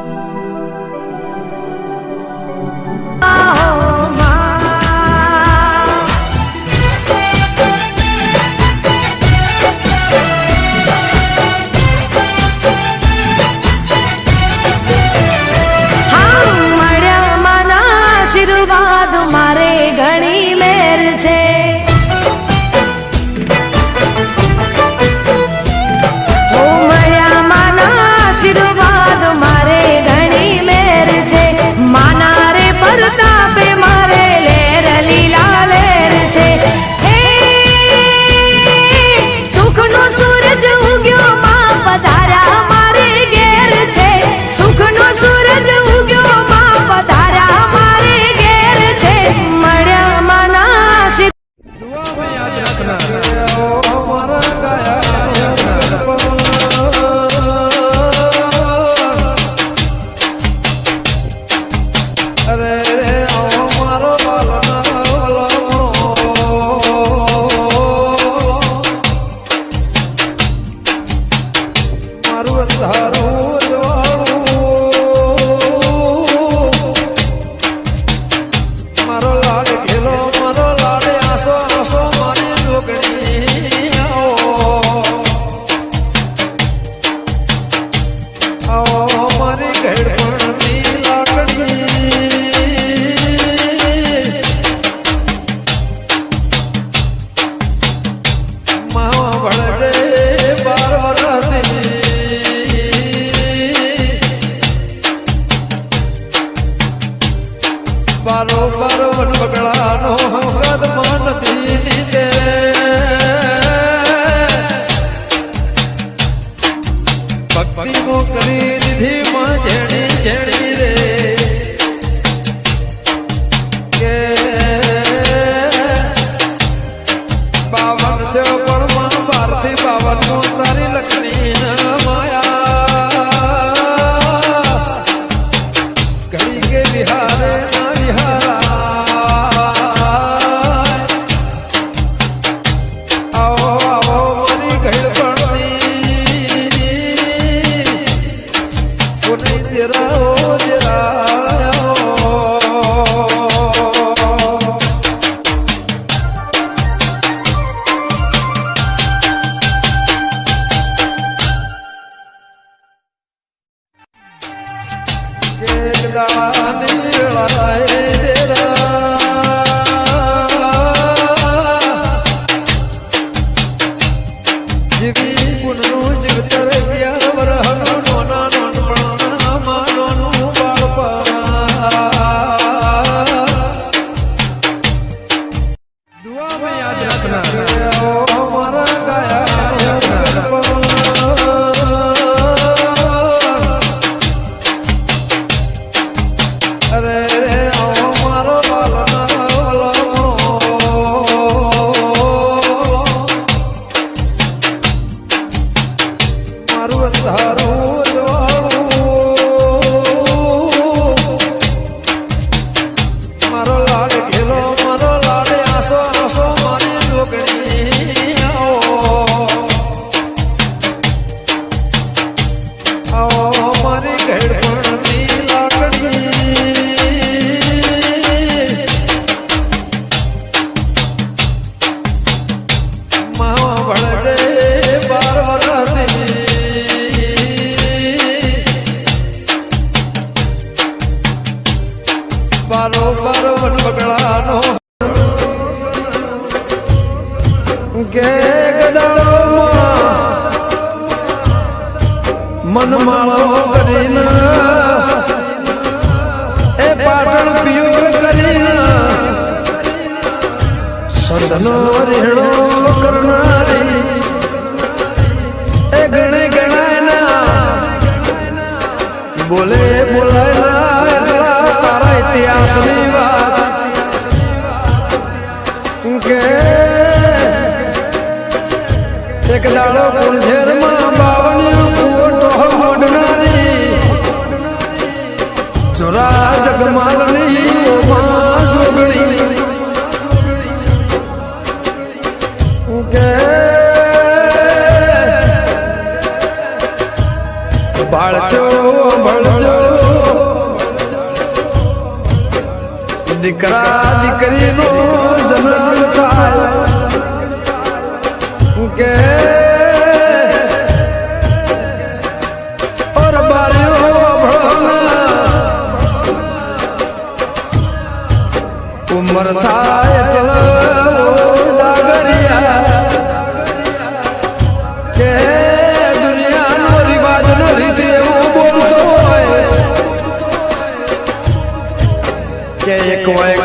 Música Olha que louco. हरे हरि हरे દાળા ને દળોમાં મનમાળો કરીને એ Patan pure કરીને સદનો રેણો કરનારી એ ગણે ગણાય બોલે ભાળજો ભણજો. દીકરા દીકરીનો જન્મ થાય. કે ઉમર થાય એટલે કોઈક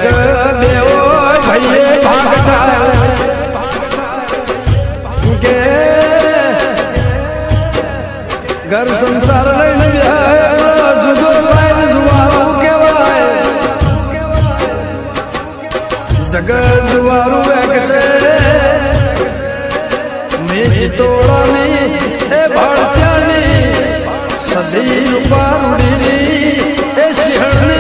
દેવો ભઈએ ભાગતા કે ઘર સંસાર લઈને વ્યાય જુદો થાય જુવારું કહેવાય જગત જુવારું વેકશે મેં તોડાની એ ભણત્યાની સજી રૂપારૂડીની